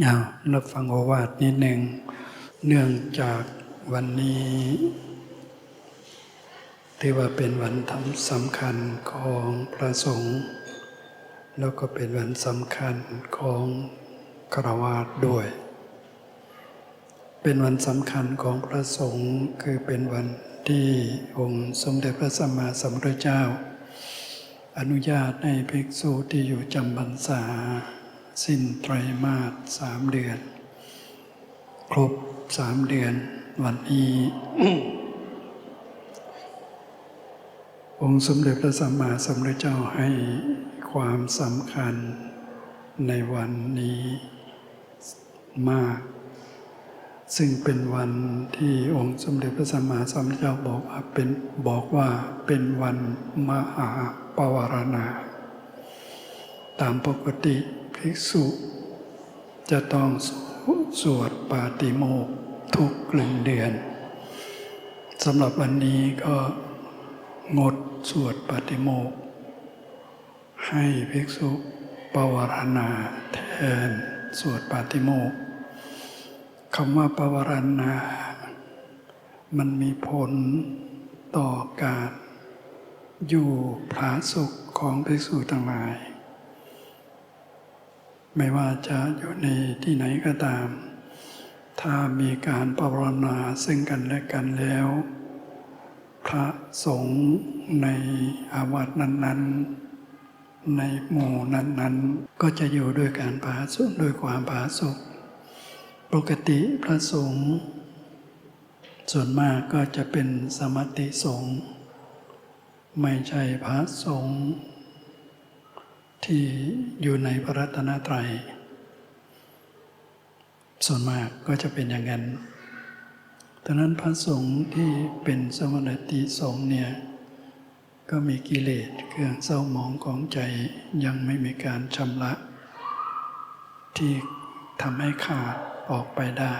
เอารับฟังโอวาทนิดหนึ่ง เนื่องจากวันนี้ถือว่าเป็นวันทำสำคัญของพระสงฆ์แล้วก็เป็นวันสำคัญของครวาสด้วย เป็นวันสำคัญของพระสงฆ์คือเป็นวันที่องค์สมเด็จพระสัมมาสัมพุทธเจ้า อนุญาตให้ภิกษุที่อยู่จำพรรษา สิ้นไตรมาสสามเดือน ครบสามเดือน วันนี้องค์สมเด็จพระสัมมาสัมพุทธเจ้าให้ความสำคัญในวันนี้มาก ซึ่งเป็นวันที่องค์สมเด็จพระสัมมาสัมพุทธเจ้าบอกว่าเป็นบอกว่าเป็นวันมหาปวารณา ตามปกติ ภิกษุ จะต้องสวดปาติโมกทุกกลึงเดือนสำหรับวันนี้ก็งดสวดปาติโมกให้ภิกษุปวารณาแทนสวดปาติโมกคำว่าปวารณา มันมีผลต่อการอยู่ผาสุขของภิกษุทั้งหลาย ไม่ว่าจะอยู่ในที่ไหนก็ตาม ถ้ามีการปรารณาซึ่งกันและกันแล้ว พระสงฆ์ในอาวาสนั้น ๆ ในหมู่นั้น ๆ ก็จะอยู่ด้วยการผาสุขด้วยความผาสุขปกติพระสงฆ์ส่วนมากก็จะเป็นสมติสงฆ์ไม่ใช่พระสงฆ์ ที่อยู่ในพระรัตนตรัย ส่วนมากก็จะเป็นอย่างนั้นดังนั้นพระสงฆ์ที่เป็นสมณติสงฆ์เนี่ยก็มีกิเลสเครื่องเศร้าหมองของใจยังไม่มีการชำระ ที่ทำให้ขาดออกไปได้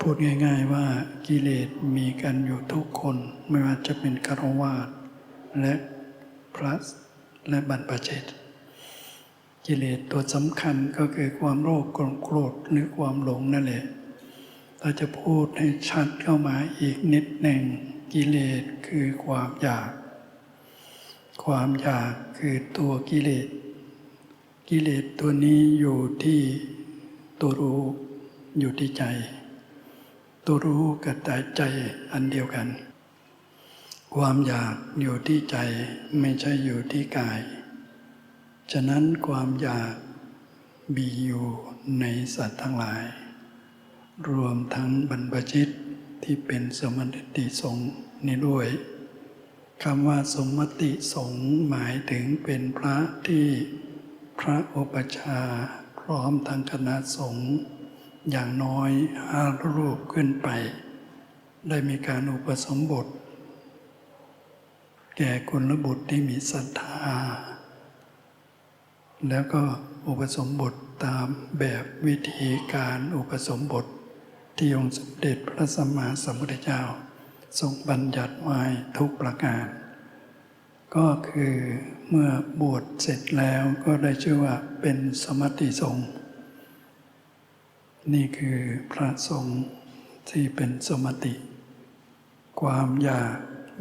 พูดง่ายๆว่ากิเลสมีกันอยู่ทุกคนไม่ว่าจะเป็นคารวาสและพระ และบรรพชิต กิเลสตัวสำคัญก็คือความโลภความโกรธหรือความหลงนั่นแหละเราจะพูดให้ชัดเข้ามาอีกนิดหนึ่งกิเลสคือความอยาก ความอยากคือตัวกิเลส กิเลสตัวนี้อยู่ที่ตัวรู้อยู่ที่ใจ ตัวรู้กับใจอันเดียวกัน ความอยากอยู่ที่ใจไม่ใช่อยู่ที่กาย ฉะนั้นความอยากมีอยู่ในสัตว์ทั้งหลาย รวมทั้งบรรพชิตที่เป็นสมณติสงฆ์นี้ด้วยคำว่าสมติสงฆ์หมายถึงเป็นพระที่พระอุปชาพร้อมทั้งคณะสงฆ์อย่างน้อยห้ารูปขึ้นไป ได้มีการอุปสมบท แก่กุลบุตรที่มีศรัทธา แล้วก็อุปสมบทตามแบบวิธีการอุปสมบทที่องค์สมเด็จพระสัมมาสัมพุทธเจ้า ทรงบัญญัติไว้ทุกประการ ก็คือเมื่อบวชเสร็จแล้วก็ได้ชื่อว่าเป็นสมติสงฆ์นี่คือพระสงฆ์ที่เป็นสมติ ความอยาก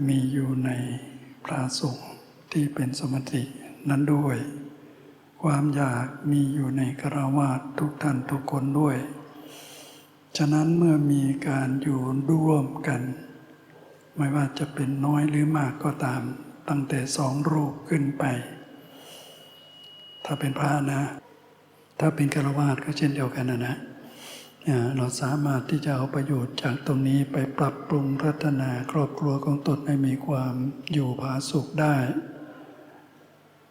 มีอยู่ใน พระสงฆ์ที่เป็นสมตินั้นด้วย ความอยากมีอยู่ในคราวาสทุกท่านทุกคนด้วย ฉะนั้นเมื่อมีการอยู่ร่วมกัน ไม่ว่าจะเป็นน้อยหรือมากก็ตาม ตั้งแต่สองรูปขึ้นไป ถ้าเป็นพระนะ ถ้าเป็นคารวาสก็เช่นเดียวกันนะนะ เราสามารถที่จะเอาประโยชน์จากตรงนี้ไปปรับปรุงพัฒนาครอบครัวของตนให้มีความอยู่ผาสุขได้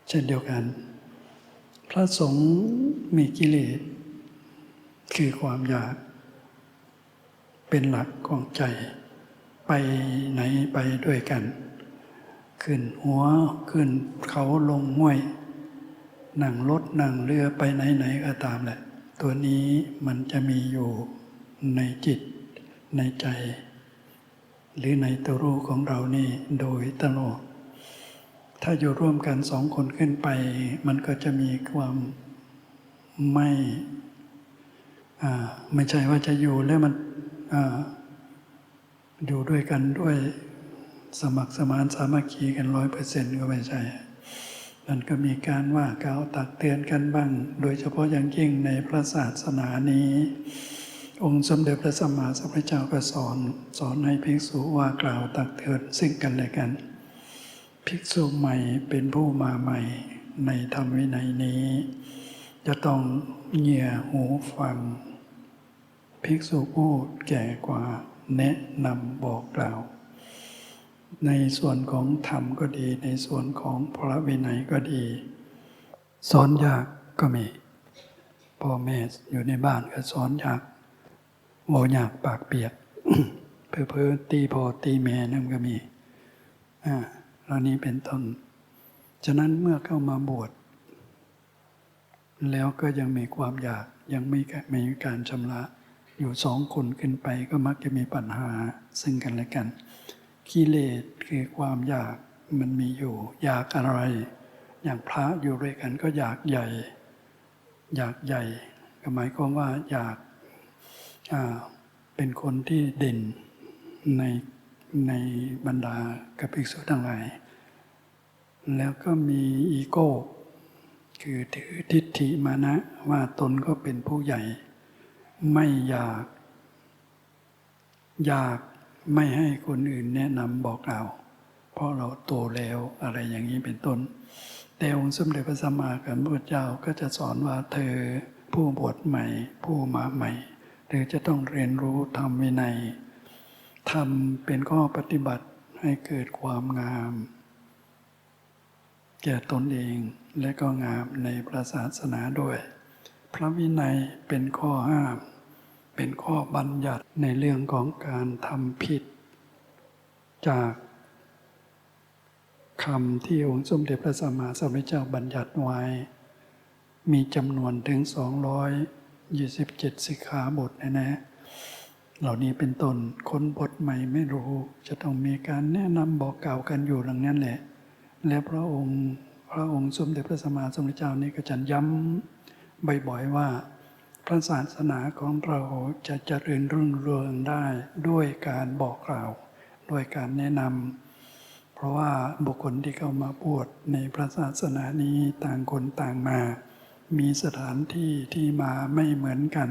เช่นเดียวกัน พระสงฆ์มีกิเลสคือความอยาก เป็นหลักของใจ ไปไหนไปด้วยกัน ขึ้นหัวขึ้นเขาลงห้วย นั่งรถนั่งเรือไปไหนไหนก็ตามแหละ ตัวนี้มันจะมีอยู่ในจิตในใจ หรือในตัวรู้ของเรานี่โดยตลอดถ้าอยู่ร่วมกันสองคนขึ้นไป มันก็จะมีความไม่ไม่ใช่ว่าจะอยู่แล้วมันออยู่ด้วยกันด้วยสมัครสมานสามัคคีกันร้อยเปอร์เซ็นต์ก็ไม่ใช่ มันก็มีการว่ากล่าวตักเตือนกันบ้าง โดยเฉพาะอย่างยิ่งในพระศาสนานี้ องค์สมเด็จพระสัมมาสัมพุทธเจ้าก็สอน สอนให้ภิกษุว่ากล่าวตักเตือนซึ่งกันและกัน ภิกษุใหม่เป็นผู้มาใหม่ในธรรมวินัยนี้ จะต้องเงี่ยหูฟัง ภิกษุผู้แก่กว่าแนะนำบอกกล่าว ในส่วนของธรรมก็ดี ในส่วนของพระวินัยก็ดี สอนยากก็มีพ่อแม่อยู่ในบ้านก็สอนยากโมยากปากเปียกเพื่อเพื่อๆตีพ่อตีแม่นั่นก็มีอ่าเหล่านี้เป็นต้นฉะนั้นเมื่อเข้ามาบวชแล้วก็ยังมีความอยากยังไม่มีการชำระ อยู่สองคนขึ้นไปก็มักจะมีปัญหาซึ่งกันและกัน กิเลสคือความอยากมันมีอยู่ อยากอะไร อย่างพระอยู่ด้วยกันก็อยากใหญ่ อยากใหญ่ก็หมายความว่าอยากเป็นคนที่เด่นในในบรรดากับภิกษุทั้งหลาย แล้วก็มีอีโก้ คือถือทิฏฐิมานะว่าตนก็เป็นผู้ใหญ่ ไม่อยาก อยาก ไม่ให้คนอื่นแนะนำบอกเราเพราะเราโตแล้วอะไรอย่างนี้เป็นต้น แต่องค์สมเด็จพระสัมมาสัมพุทธเจ้าก็จะสอนว่าเธอผู้บวชใหม่ ผู้มาใหม่เธอจะต้องเรียนรู้ธรรมวินัยทำเป็นข้อปฏิบัติให้เกิดความงาม แก่ตนเองและก็งามในพระศาสนาด้วย พระวินัยเป็นข้อห้าม เป็นข้อบัญญัติในเรื่องของการทำผิด จากคำที่องค์สมเด็จพระสัมมาสัมพุทธเจ้าบัญญัติไว้ มีจำนวนถึง 227 สิกขาบทนะนะ เหล่านี้เป็นต้นคนบทใหม่ไม่รู้ จะต้องมีการแนะนำบอกกล่าวกันอยู่ดังนั้นแหละ และพระองค์พระองค์สมเด็จพระสัมมาสัมพุทธเจ้านี่ก็จะย้ำบ่อยๆว่า พระศาสนาของเราจะเจริญรุ่งเรืองได้ด้วยการบอกกล่าว ด้วยการแนะนำเพราะว่าบุคคลที่เข้ามาบวชในพระศาสนานี้ต่างคนต่างมา มีสถานที่ที่มาไม่เหมือนกัน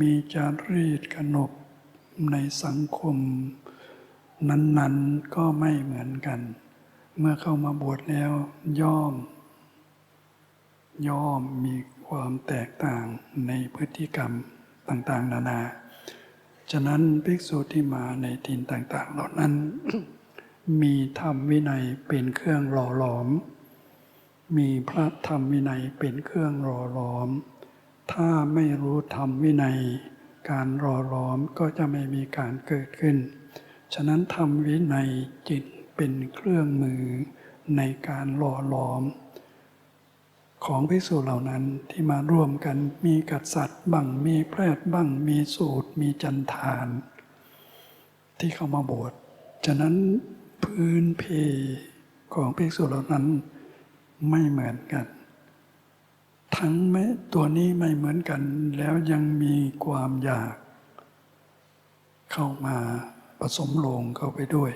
มีจารีตขนบในสังคม นั้นๆก็ไม่เหมือนกัน เมื่อเข้ามาบวชแล้วย่อม ย่อมมีความแตกต่างในพฤติกรรมต่างๆ นานา ฉะนั้นภิกษุที่มาในทินต่างๆ เหล่านั้น มีธรรมวินัยเป็นเครื่องหล่อหลอม มีพระธรรมวินัยเป็นเครื่องหล่อหลอม ถ้าไม่รู้ธรรมวินัย การหล่อหลอมก็จะไม่มีการเกิดขึ้น ฉะนั้นธรรมวินัยจิตเป็นเครื่องมือในการหล่อหลอม ของภิกษุเหล่านั้นที่มาร่วมกันมีกัดสัตว์บ้างมีแพทย์บ้างมีสูตร มีจันทาน ที่เข้ามาบวชฉะนั้นพื้นเพของภิกษุเหล่านั้นไม่เหมือนกัน ทั้งแม้ตัวนี้ไม่เหมือนกัน แล้วยังมีความอยาก เข้ามาผสมลงเข้าไปด้วย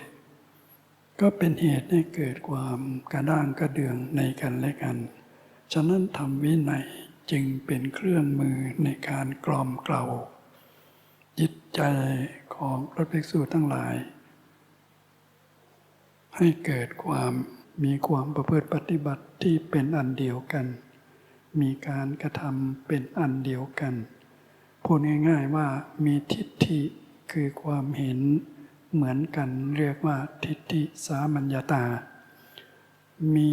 ก็เป็นเหตุให้เกิดความกระด้างกระเดืองในกันและกัน ฉะนั้นธรรมวินัยจึงเป็นเครื่องมือในการกล่อมเกลาจิตใจของพระภิกษุทั้งหลาย ให้เกิดความมีความประพฤติปฏิบัติที่เป็นอันเดียวกัน มีการกระทำเป็นอันเดียวกัน พูดง่ายๆว่ามีทิฏฐิคือความเห็นเหมือนกันเรียกว่าทิฏฐิสามัญญาตา มี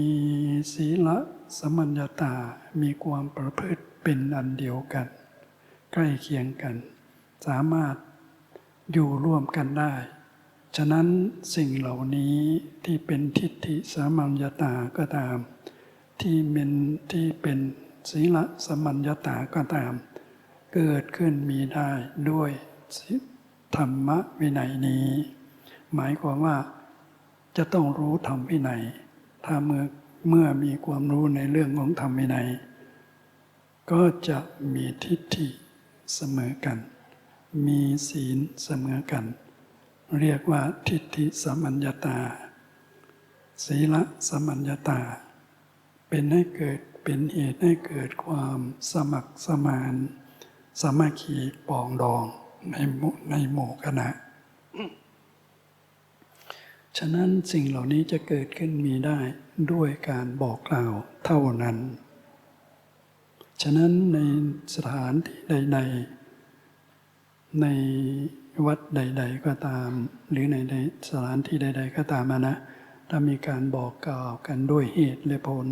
ศีลสมัญญาตา มีความประพฤติเป็นอันเดียวกัน ใกล้เคียงกัน สามารถอยู่ร่วมกันได้ ฉะนั้นสิ่งเหล่านี้ที่เป็นทิฏฐิสมัญญาตาก็ตาม ที่เป็นที่เป็นศีลสมัญญาตาก็ตาม เกิดขึ้นมีได้ด้วยธรรมวินัยนี้ หมายความว่าจะต้องรู้ธรรมวินัย ถ้าเมื่อเมื่อมีความรู้ในเรื่องของธรรมวินัย ก็จะมีทิฏฐิเสมอกัน มีศีลเสมอกัน เรียกว่าทิฏฐิสมัญญาตา ศีลสมัญญาตา เป็นให้เกิดเป็นเหตุให้เกิดความสมัครสมานสามัคคีปองดองในหมู่ในหมู่คณะ ฉะนั้นสิ่งเหล่านี้จะเกิดขึ้นมีได้ด้วยการบอกกล่าวเท่านั้น ฉะนั้นในสถานที่ใด ๆ ในวัดใด ๆ ก็ตาม หรือในสถานที่ใด ๆ ก็ตามอะนะถ้ามีการบอกกล่าวกันด้วยเหตุและผล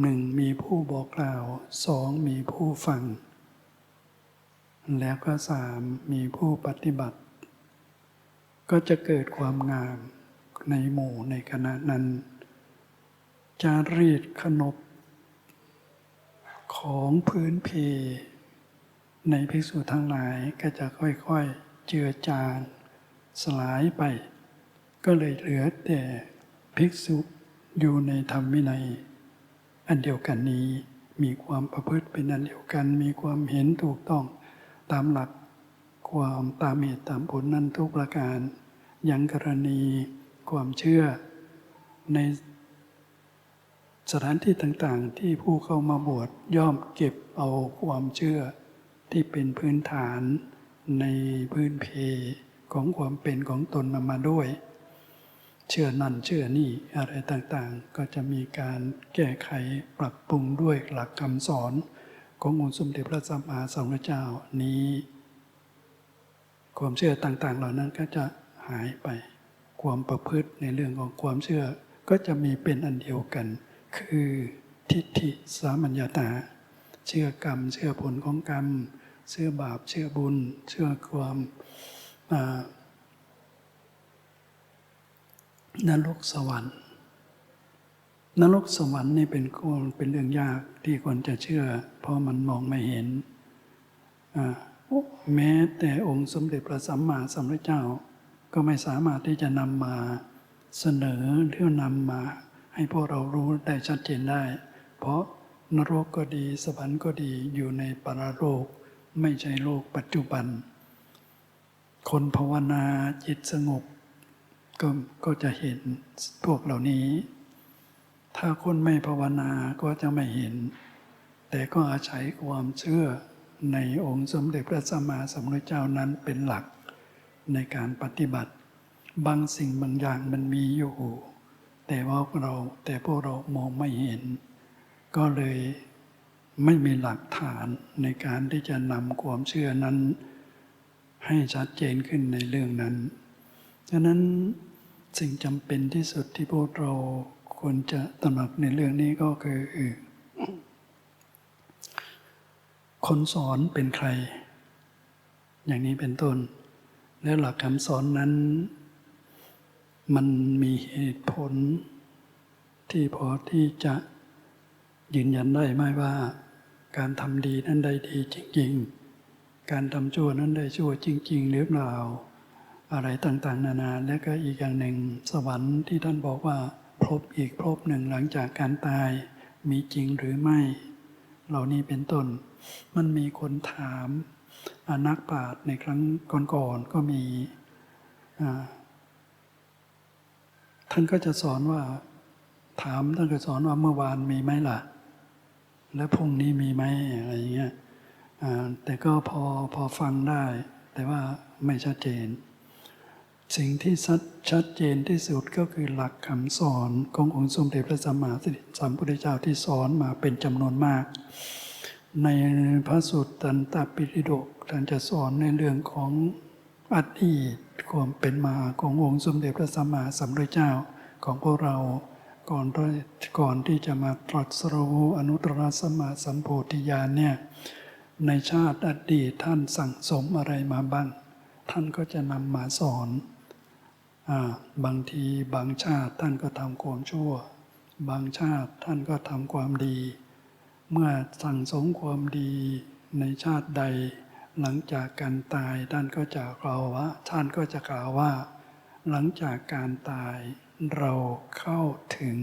หนึ่งมีผู้บอกกล่าวสองมีผู้ฟัง แล้วก็สามมีผู้ปฏิบัติ ก็จะเกิดความงาม ในหมู่ในคณะนั้น จารีตขนบ ของพื้นเพ ในภิกษุทั้งหลายก็จะค่อยๆเจือจางสลายไป ก็เลยเหลือแต่ภิกษุอยู่ในธรรมวินัย อันเดียวกันนี้มีความประพฤติเป็นอันเดียวกัน มีความเห็นถูกต้องตามหลักความตามเหตุตามผลนั้นทุกประการ อย่างกรณี ความเชื่อในสถานที่ต่างๆ ที่ผู้เข้ามาบวชย่อมเก็บเอาความเชื่อที่เป็นพื้นฐานในพื้นเพของความเป็นของตนมามาด้วย เชื่อนั่นเชื่อนี่อะไรต่างๆ ก็จะมีการแก้ไขปรับปรุงด้วยหลักคำสอน ขององค์สมเด็จพระสัมมาสัมพุทธเจ้านี้ ความเชื่อต่างๆ เหล่านั้นก็จะหายไป ความประพฤติในเรื่องของความเชื่อ ก็จะมีเป็นอันเดียวกัน คือทิฏฐิสามัญญาตา เชื่อกรรม เชื่อผลของกรรม เชื่อบาป เชื่อบุญ เชื่อความนรกสวรรค์ นรกสวรรค์นี่เป็นเป็นเรื่องยากที่คนจะเชื่อ เพราะมันมองไม่เห็น แม้แต่องค์สมเด็จพระสัมมาสัมพุทธเจ้า ก็ไม่สามารถที่จะนำมาเสนอหรือนำมาให้พวกเรารู้ได้ชัดเจนได้ เพราะนรกก็ดีสวรรค์ก็ดีอยู่ในปรโลกไม่ใช่โลกปัจจุบัน คนภาวนาจิตสงบก็ก็จะเห็นพวกเหล่านี้ ถ้าคนไม่ภาวนาก็จะไม่เห็น แต่ก็อาศัยความเชื่อในองค์สมเด็จพระสัมมาสัมพุทธเจ้านั้นเป็นหลัก ในการปฏิบัติ บางสิ่งบางอย่างมันมีอยู่ แต่ว่าเราแต่พวกเรามองไม่เห็น ก็เลยไม่มีหลักฐานในการที่จะนำความเชื่อนั้น ให้ชัดเจนขึ้นในเรื่องนั้นฉะนั้นสิ่งจำเป็นที่สุดที่พวกเราควรจะตระหนักในเรื่องนี้ก็คือ คนสอนเป็นใคร อย่างนี้เป็นต้น แล้วหลักคำสอนนั้น มันมีเหตุผล ที่พอที่จะยืนยันได้ไหมว่า การทำดีนั้นได้ดีจริง ๆ การทำชั่วนั้นได้ชั่วจริง ๆ หรือเปล่า อะไรต่างๆ นานาและก็อีกอย่างหนึ่งสวรรค์ที่ท่านบอกว่าพบอีกพบหนึ่งหลังจากการตายมีจริงหรือไม่ เหล่านี้เป็นต้น มันมีคนถาม นักปราชญ์ในครั้งก่อนๆก็มีท่านก็จะสอนว่า ถามท่านก็สอนว่าเมื่อวานมีไหมล่ะ และพรุ่งนี้มีไหมอะไรอย่างเงี้ยแต่ก็พอพอฟังได้ แต่ว่าไม่ชัดเจน สิ่งที่ชัดเจนที่สุดก็คือหลักคำสอนขององค์สมเด็จพระสัมมาสัมพุทธเจ้าที่สอนมาเป็นจำนวนมาก ในพระสูตรตันตปิฎกท่านจะสอนในเรื่องของอดีตความเป็นมาขององค์สมเด็จพระสัมมาสัมพุทธเจ้าของพวกเราก่อนก่อนที่จะมาตรัสรู้อนุตตรสัมมาสัมโพธิญาณเนี่ยในชาติอดีตท่านสั่งสมอะไรมาบ้าง ท่านก็จะนำมาสอนบางทีบางชาติท่านก็ทำความชั่ว บางชาติท่านก็ทำความดี เมื่อสั่งสมความดีในชาติใด หลังจากการตายท่านก็จะกล่าวว่าท่านก็จะกล่าวว่า หลังจากการตายเราเข้าถึง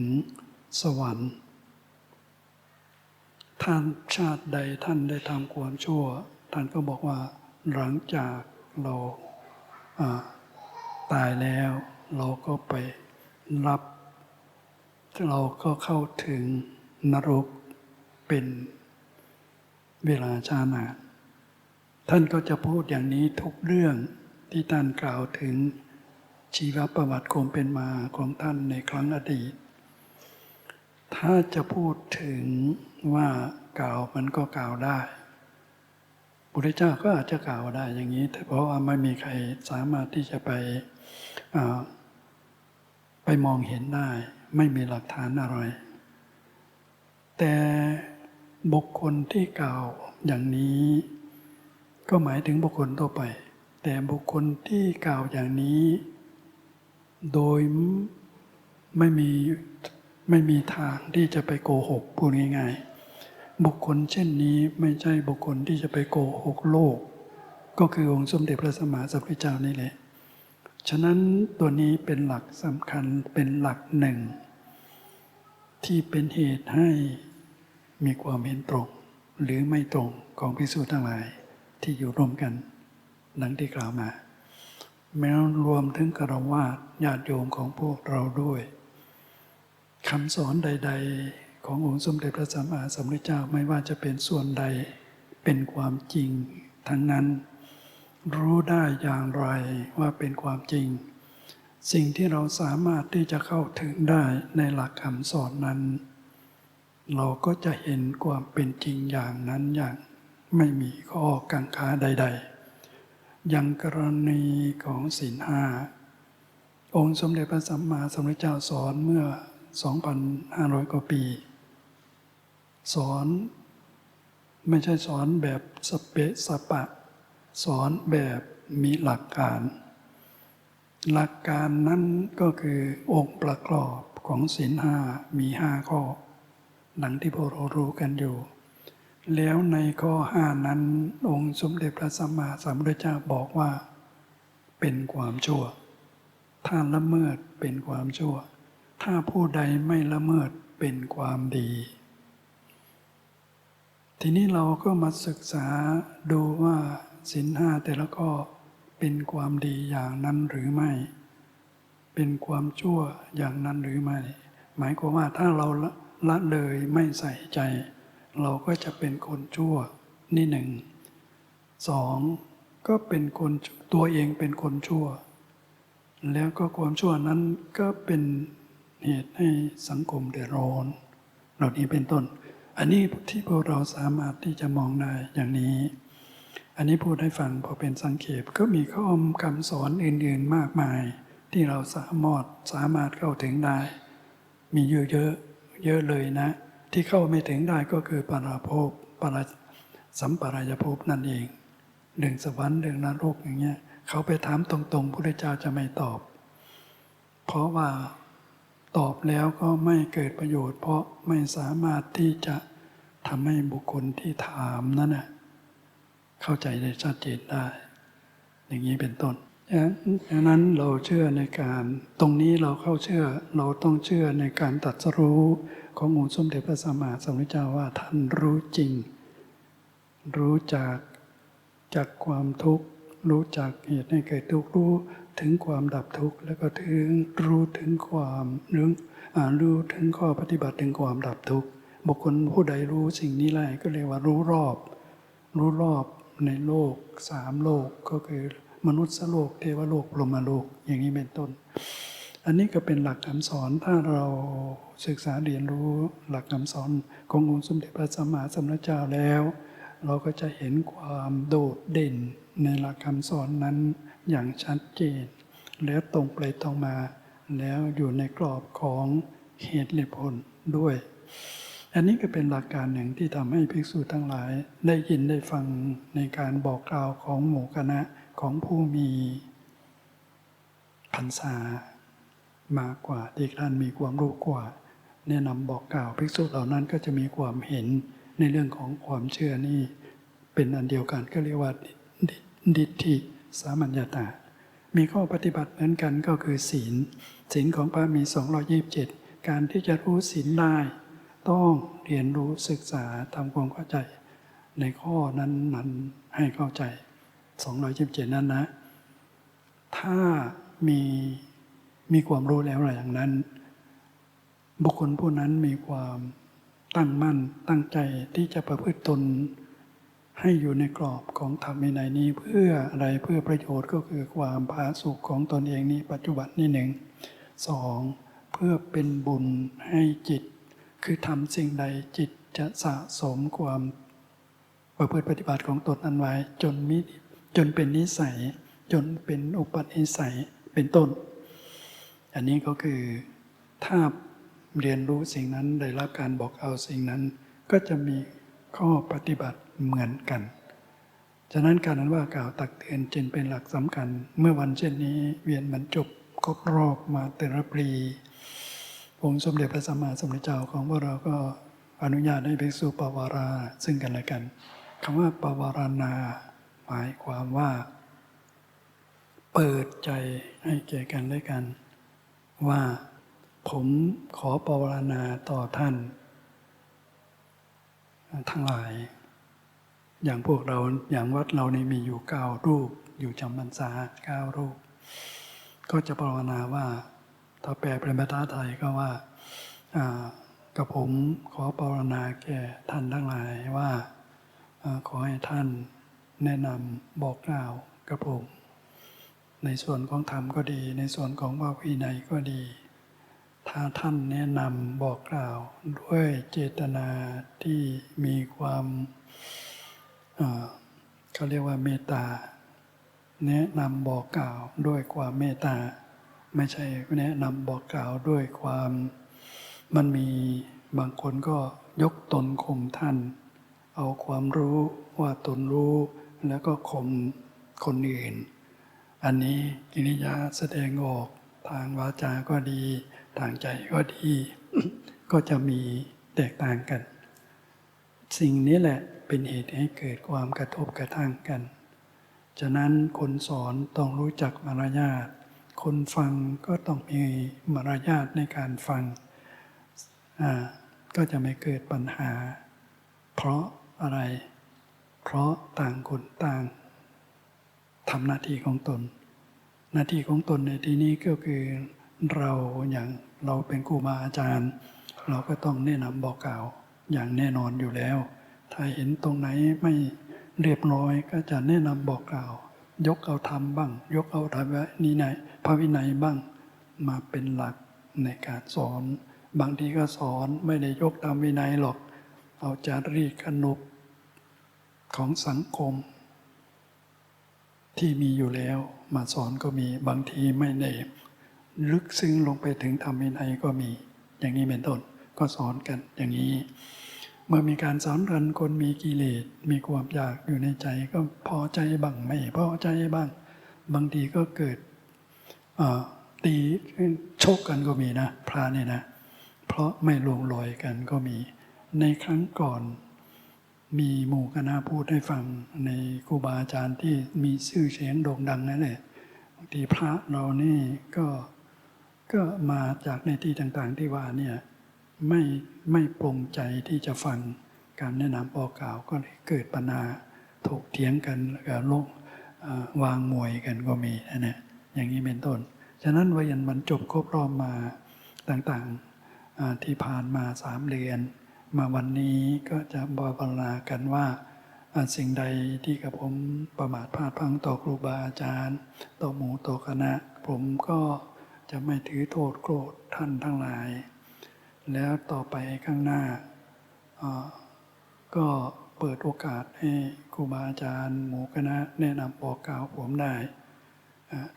สวรรค์ท่านชาติใดท่านได้ทำความชั่ว ท่านก็บอกว่า หลังจากเราอ่าตายแล้ว เราก็ไปรับ เราก็เข้าถึงนรก เป็นเวลาชานานท่านก็จะพูดอย่างนี้ทุกเรื่องที่ท่านกล่าวถึงชีวประวัติความเป็นมาของท่านในครั้งอดีต ถ้าจะพูดถึงว่ากล่าวมันก็กล่าวได้พุทธเจ้าก็อาจจะกล่าวได้อย่างนี้ แต่เพราะว่าไม่มีใครสามารถที่จะไปไปมองเห็นได้ ไม่มีหลักฐานอะไร แต่ บุคคลที่กล่าวอย่างนี้ ก็หมายถึงบุคคลทั่วไป แต่บุคคลที่กล่าวอย่างนี้ โดยไม่มีไม่มีทางที่จะไปโกหกพูดง่ายๆ บุคคลเช่นนี้ไม่ใช่บุคคลที่จะไปโกหกโลก ก็คือองค์สมเด็จพระสัมมาสัมพุทธเจ้านี่แหละ ฉะนั้นตัวนี้เป็นหลักสำคัญเป็นหลักหนึ่ง ที่เป็นเหตุให้ มีความเห็นตรง หรือไม่ตรงของพิสูจน์ทั้งหลายที่อยู่ร่วมกันดังที่กล่าวมา แม้รวมถึงกระวาดญาติโยมของพวกเราด้วยคำสอนใด ๆ ขององค์สมเด็จพระสัมมาสัมพุทธเจ้าไม่ว่าจะเป็นส่วนใดเป็นความจริง ทั้งนั้น รู้ได้อย่างไรว่าเป็นความจริง สิ่งที่เราสามารถที่จะเข้าถึงได้ในหลักคำสอนนั้น เราก็จะเห็นความเป็นจริงอย่างนั้นอย่างไม่มีข้อกังขาใด ๆ อย่างกรณีของศีลห้าองค์สมเด็จพระสัมมาสัมพุทธเจ้าสอนเมื่อ 2,500 กว่าปี สอนไม่ใช่สอนแบบสเปะสปะ สอนแบบมีหลักการ หลักการนั้นก็คือองค์ประกอบของศีลห้ามีห้าข้อ ดังที่พวกเรารู้กันอยู่ แล้วในข้อห้านั้น องค์สมเด็จพระสัมมาสัมพุทธเจ้าบอกว่า เป็นความชั่ว ถ้าละเมิดเป็นความชั่ว ถ้าผู้ใดไม่ละเมิดเป็นความดี ทีนี้เราก็มาศึกษาดูว่าศีลห้าแต่ละข้อเป็นความดีอย่างนั้นหรือไม่ เป็นความชั่วอย่างนั้นหรือไม่ หมายความว่าถ้าเราละ ละเลยไม่ใส่ใจ เราก็จะเป็นคนชั่วนี่หนึ่งสองก็เป็นคนตัวเองเป็นคนชั่ว แล้วก็ความชั่วนั้นก็เป็นเหตุให้สังคมเดือดร้อนเหล่านี้เป็นต้น อันนี้ที่พวกเราสามารถที่จะมองได้อย่างนี้ อันนี้พูดให้ฟังพอเป็นสังเขปก็มีข้อมคำสอนอื่นๆมากมาย ที่เราสามารถสามารถเข้าถึงได้ มีเยอะเยอะ เยอะเลยนะ ที่เข้าไม่ถึงได้ก็คือปาราภพปาราสัมปรายภพนั่นเองเรื่องสวรรค์เรื่องนรกอย่างเงี้ยเขาไปถามตรงๆพระเจ้าจะไม่ตอบ เพราะว่าตอบแล้วก็ไม่เกิดประโยชน์ เพราะไม่สามารถที่จะทำให้บุคคลที่ถามนั้นนะเข้าใจได้ชัดเจนได้ อย่างนี้เป็นต้น ดังนั้นเราเชื่อในการตรงนี้เราเข้าเชื่อเราต้องเชื่อในการตัดสรู้ขององค์สมเด็จพระสัมมาสัมพุทธเจ้าว่าท่านรู้จริง รู้จากจากความทุกข์ รู้จากเหตุให้เกิดทุกข์รู้ถึงความดับทุกข์แล้วก็ถึงรู้ถึงความรู้รู้ถึงข้อปฏิบัติถึงความดับทุกข์บุคคลผู้ใดรู้สิ่งนี้ได้ก็เรียกว่ารู้รอบ รู้รอบในโลกสามโลกก็คือ มนุษย์โลกเทวโลกพรหมโลกอย่างนี้เป็นต้น อันนี้ก็เป็นหลักคำสอนถ้าเราศึกษาเรียนรู้หลักคำสอนขององค์สมเด็จพระสัมมาสัมพุทธเจ้าแล้ว เราก็จะเห็นความโดดเด่นในหลักคำสอนนั้นอย่างชัดเจน แล้วตรงไปตรงมา แล้วอยู่ในกรอบของเหตุและผลด้วย อันนี้ก็เป็นหลักการหนึ่งที่ทำให้ภิกษุทั้งหลาย ได้ยินได้ฟังในการบอกกล่าวของหมู่คณะ ของผู้มีพรรษามากกว่าที่ท่านมีความรู้กว่า แนะนำบอกกล่าวภิกษุเหล่านั้นก็จะมีความเห็นในเรื่องของความเชื่อนี่เป็นอันเดียวกันก็เรียกว่าดิทธิสามัญญาตา มีข้อปฏิบัติเหมือนกันก็คือศีล ศีลของพระมี 227 การที่จะรู้ศีลได้ ต้องเรียนรู้ศึกษาทำความเข้าใจ ในข้อนั้นนั้นให้เข้าใจ 227 นั้นนะ ถ้ามีมีความรู้แล้วอะไรอย่างนั้น บุคคลผู้นั้นมีความตั้งมั่นตั้งใจที่จะประพฤติตน ให้อยู่ในกรอบของธรรมวินัยนี้เพื่ออะไรเพื่อประโยชน์ก็คือความผาสุกของตนเองนี้ปัจจุบันนี่หนึ่งสองเพื่อเป็นบุญให้จิต คือทำสิ่งใดจิตจะสะสมความประพฤติปฏิบัติของตนอันไว้จนมิ จนเป็นนิสัย จนเป็นอุปนิสัยเป็นต้น อันนี้ก็คือถ้าเรียนรู้สิ่งนั้นได้รับการบอกเอาสิ่งนั้น ก็จะมีข้อปฏิบัติเหมือนกัน ฉะนั้นการนั้นว่ากล่าวตักเตือนจึงเป็นหลักสำคัญ เมื่อวันเช่นนี้เวียนบรรจบครบรอบมาเตระปรีองค์สมเด็จพระสัมมาสัมพุทธเจ้าของพวกเราก็อนุญาตให้ภิกษุปวาราซึ่งกันและกันคำว่าปวารณา หมายความว่า เปิดใจให้แก่กันและกัน ว่าผมขอปวารณาต่อท่าน ทั้งหลาย อย่างพวกเราอย่างวัดเรานี่มีอยู่เก้ารูป อยู่จำพรรษาเก้ารูป ก็จะภาวนาว่าถ้าแปลเป็นภาษาไทยก็ว่ากับผมขอปรารณาแก่ท่านทั้งหลายว่า ขอให้ท่าน แนะนำบอกกล่าวกับผมในส่วนของธรรมก็ดี ในส่วนของว่าวินัยก็ดี ถ้าท่านแนะนำบอกกล่าวด้วยเจตนาที่มีความเอ่อเขาเรียกว่าเมตตา แนะนำบอกกล่าวด้วยความเมตตา ไม่ใช่แนะนำบอกกล่าวด้วยความมันมีบางคนก็ยกตนข่มท่าน เอาความรู้ว่าตนรู้ แล้วก็ข่มคนอื่น อันนี้กิริยาแสดงออกทางวาจาก็ดี ทางใจก็ดี ก็จะมีแตกต่างกัน สิ่งนี้แหละเป็นเหตุให้เกิดความกระทบกระทั่งกัน ฉะนั้นคนสอนต้องรู้จักมารยาท คนฟังก็ต้องมีมารยาทในการฟัง ก็จะไม่เกิดปัญหา เพราะอะไร เพราะต่างคนต่างทำหน้าที่ของตน หน้าที่ของตนในที่นี้ก็คือเราอย่างเราเป็นครูบาอาจารย์ เราก็ต้องแนะนำบอกกล่าวอย่างแน่นอนอยู่แล้ว ถ้าเห็นตรงไหนไม่เรียบร้อยก็จะแนะนำบอกกล่าว ยกเอาธรรมบ้าง ยกเอาธรรมนี้ในพระวินัยบ้าง มาเป็นหลักในการสอน บางทีก็สอนไม่ได้ยกตามวินัยหรอก เอาจารีตขนบ ของสังคม ที่มีอยู่แล้วมาสอนก็มีบางทีไม่ได้ลึกซึ้งลงไปถึงธรรมวินัยก็มี อย่างนี้เป็นต้นก็สอนกันอย่างนี้ เมื่อมีการสอนกันคนมีกิเลสมีความอยากอยู่ในใจก็พอใจบ้างไม่พอใจบ้าง บางทีก็เกิดตีชกกันก็มีนะ พระเนี่ยนะ เพราะไม่ลงรอยกันก็มี ในครั้งก่อน มีหมู่คณะพูดให้ฟังในครูบาอาจารย์ที่มีชื่อเสียงโด่งดังนั่นแหละบางทีพระเรานี่ก็ก็มาจากในที่ต่างๆที่ว่าเนี่ยไม่ไม่ปรงใจที่จะฟังการแนะนำบอกกล่าวก็เลยเกิดปัญหาถกเถียงกันแล้วก็ลงวางมวยกันก็มีนะเนี่ยอย่างนี้เป็นต้น ฉะนั้นวันมันจบครบรอบมาต่างๆที่ผ่านมาสามเดือน มาวันนี้ก็จะบรรณากันว่าสิ่งใดที่กับผมประมาทพลาดพลังต่อครูบาอาจารย์ต่อหมู่ต่อคณะ ผมก็จะไม่ถือโทษโกรธท่านทั้งหลาย แล้วต่อไปข้างหน้า ก็เปิดโอกาสให้ครูบาอาจารย์หมู่คณะแนะนำบอกกล่าวผมได้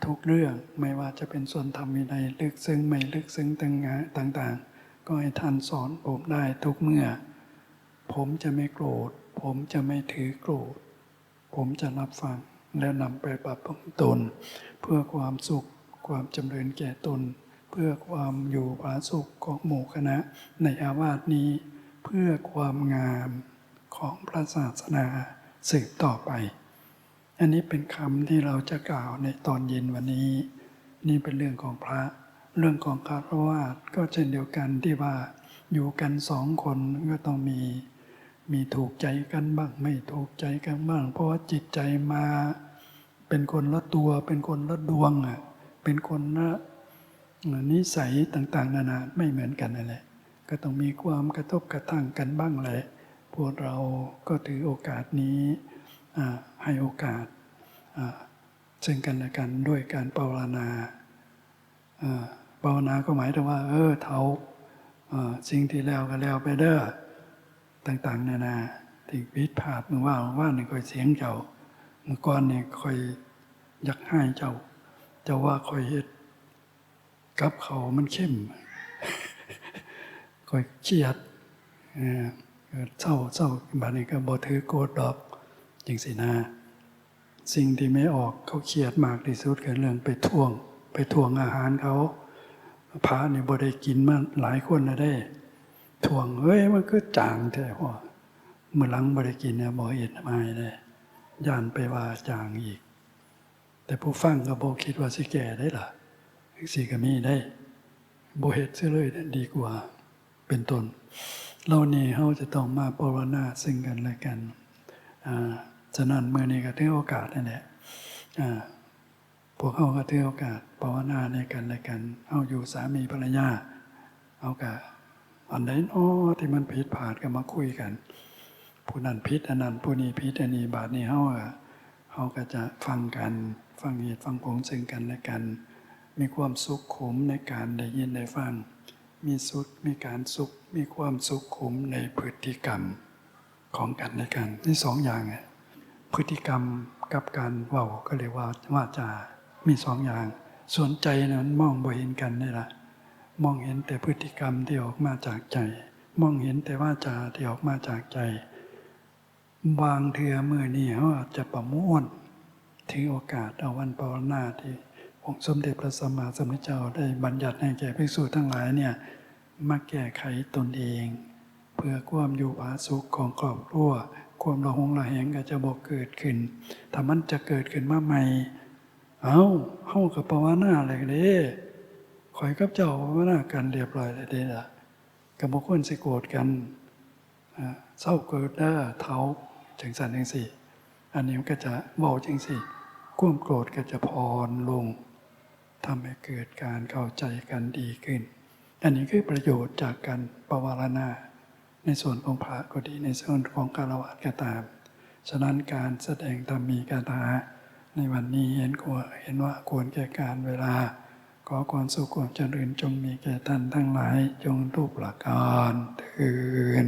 ทุกเรื่องไม่ว่าจะเป็นส่วนธรรมวินัยลึกซึ้งไม่ลึกซึ้งต่างๆ ก็ให้ท่านสอนผมได้ทุกเมื่อ ผมจะไม่โกรธ ผมจะไม่ถือโกรธ ผมจะรับฟังและนำไปปรับปรุงตน เพื่อความสุขความจำเริญแก่ตน เพื่อความอยู่ผาสุขของหมู่คณะในอาวาสนี้ เพื่อความงามของพระศาสนาสืบต่อไป อันนี้เป็นคำที่เราจะกล่าวในตอนเย็นวันนี้ นี่เป็นเรื่องของพระ เรื่องของคารวะก็เช่นเดียวกันที่ว่าอยู่กันสองคนก็ต้องมีมีถูกใจกันบ้างไม่ถูกใจกันบ้าง เพราะว่าจิตใจมาเป็นคนละตัว เป็นคนละดวงอะเป็นคนละนิสัยต่าง ๆ นานาไม่เหมือนกันนั่นแหละก็ต้องมีความกระทบกระทั่งกันบ้างแหละพวกเราก็ถือโอกาสนี้ให้โอกาสอ่าซึ่งกันและกันด้วยการภาวนาา ภาวนาก็หมายถึงว่า เออเท้าอ่าสิ่งที่แล้วก็แล้วไปเด้อต่างๆ นานาที่พิษผาดมือว่าว่าหนึ่งคอยเสียงเจ้าเมื่อก่อนเนี่ยคอยอยากให้เจ้า เจ้าว่าคอยเฮ็ดกับเขามันเข้มคอยเครียดเศร้าเศร้าบาดนี้ก็บ่ถือโกรธดอกจังสินะสิ่งที่ไม่ออกเขาเครียดมากที่สุดคือเรื่องไปทวง ไปทวงอาหารเขา พระนี่บ่ได้กินมาหลายคนแล้วได้ทวงเฮ้ยมันก็จางแท้พ่อเมื่อหลังบ่ได้กินเนี่ยบ่เอ็ดม่ได้ย่านไปว่าจางอีก แต่ผู้ฟังก็บ่คิดว่าสิแก่ได้ล่ะสิก็มีได้บ่เฮ็ดเสียเลยดีกว่า เป็นต้นเรานี่เฮาจะต้องมาปรณาซึ่งกันและกันอ่าฉะนั้นมื้อนี้ก็ถือโอกาสนั่นแหละอ่า พวกเฮาก็ถือโอกาสภาวนาในกันและกันเฮาอยู่สามีภรรยาเฮาก็อันใดน้อที่มันผิดพลาดก็มาคุยกัน ผู้นั้นผิดอันนั้นผู้นี้ผิดอันนี้บาดนี้เฮาก็เฮาก็จะฟังกัน ฟังเหตุฟังผลซึ่งกันและกัน มีความสุขขุมในการได้ยินได้ฟัง มีสุขมีการสุข มีความสุขขุมในพฤติกรรมของกันและกันนี่สองอย่างไงพฤติกรรมกับการเว้าก็เรียกว่าว่าจา มีสองอย่าง ส่วนใจนั้นมองบ่เห็นกันนี่แหละมองเห็นแต่พฤติกรรมที่ออกมาจากใจ มองเห็นแต่ว่าจาที่ออกมาจากใจ บางเทือเมื่อนี่เขาอาจจะประมวลถือโอกาสเอาวันปรณาที่องค์สมเด็จพระสัมมาสัมพุทธเจ้าได้บัญญัติให้แก่ภิกษุทั้งหลายเนี่ยมาแก้ไขตนเอง เพื่อความอยู่ผาสุขของครอบครัวความระหงระแหงก็จะบอกเกิดขึ้นถ้ามันจะเกิดขึ้นมาใหม่ เอาเฮากับภาวนาอะไรเด้คอยกับเจ้าภาวนากันเรียบร้อยแล้วเด้ล่ะกับบุคคลสิโกรธกันเศร้าเกิดได้อเท้าจังสันจังสี่ อันนี้มันก็จะเบาจังสี่ความโกรธก็จะพรลงทำให้เกิดการเข้าใจกันดีขึ้น อันนี้คือประโยชน์จากการปวารณา ในส่วนของพระก็ดีในส่วนของคารวะก็ตาม ฉะนั้นการแสดงธรรมีกาถา ในวันนี้เห็นควรเห็นว่าควรแก่การเวลา ขอความสุขความเจริญจงมีแก่ท่านทั้งหลายจงรูปหลักการเทิน